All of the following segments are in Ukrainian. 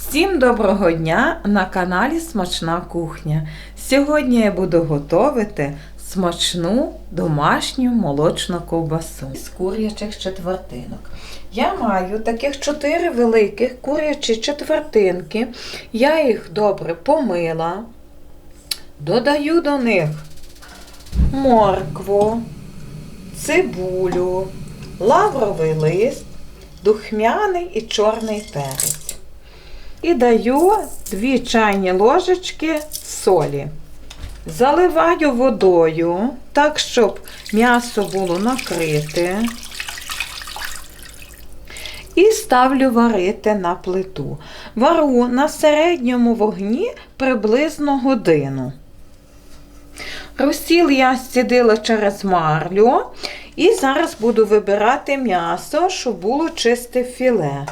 Всім доброго дня на каналі Смачна кухня. Сьогодні я буду готувати смачну домашню молочну ковбасу з курячих четвертинок. Я маю таких чотири великих курячі четвертинки. Я їх добре помила, додаю до них моркву, цибулю, лавровий лист, духмяний і чорний перець. І даю 2 чайні ложечки солі. Заливаю водою, так, щоб м'ясо було накрите. І ставлю варити на плиту. Вару на середньому вогні приблизно годину. Розсіл я стідила через марлю. І зараз буду вибирати м'ясо, щоб було чисте філе.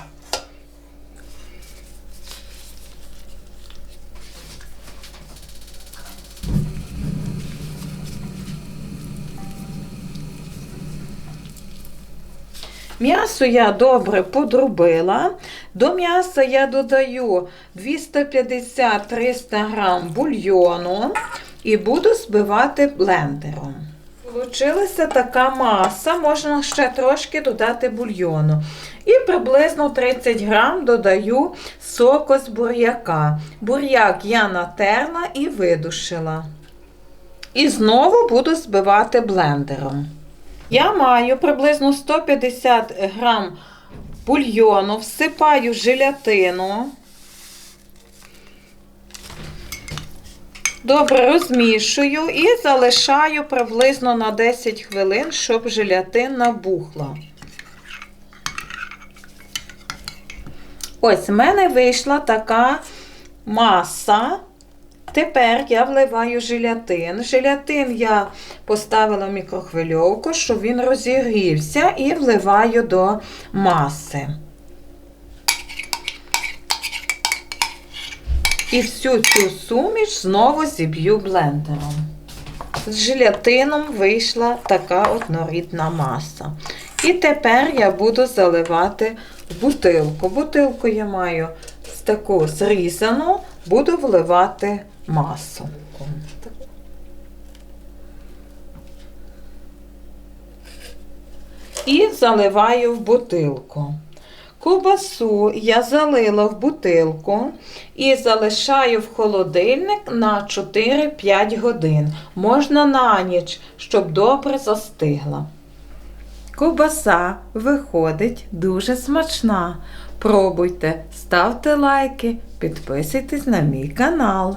М'ясо я добре подрубила. До м'яса я додаю 250-300 грам бульйону і буду збивати блендером. Получилася така маса, можна ще трошки додати бульйону. І приблизно 30 грам додаю соку з буряка. Буряк я натерла і видушила. І знову буду збивати блендером. Я маю приблизно 150 грам бульйону, всипаю желатину. Добре розмішую і залишаю приблизно на 10 хвилин, щоб желатин набухла. Ось в мене вийшла така маса. Тепер я вливаю желатин. Желатин я поставила в мікрохвильовку, щоб він розігрівся, і вливаю до маси. І всю цю суміш знову зіб'ю блендером. З желатином вийшла така однорідна маса. І тепер я буду заливати бутилку. Бутилку я маю таку зрізану, буду вливати масу. І заливаю в бутилку. Ковбасу я залила в бутилку і залишаю в холодильник на 4-5 годин. Можна на ніч, щоб добре застигла. Ковбаса виходить дуже смачна. Пробуйте, ставте лайки, підписуйтесь на мій канал.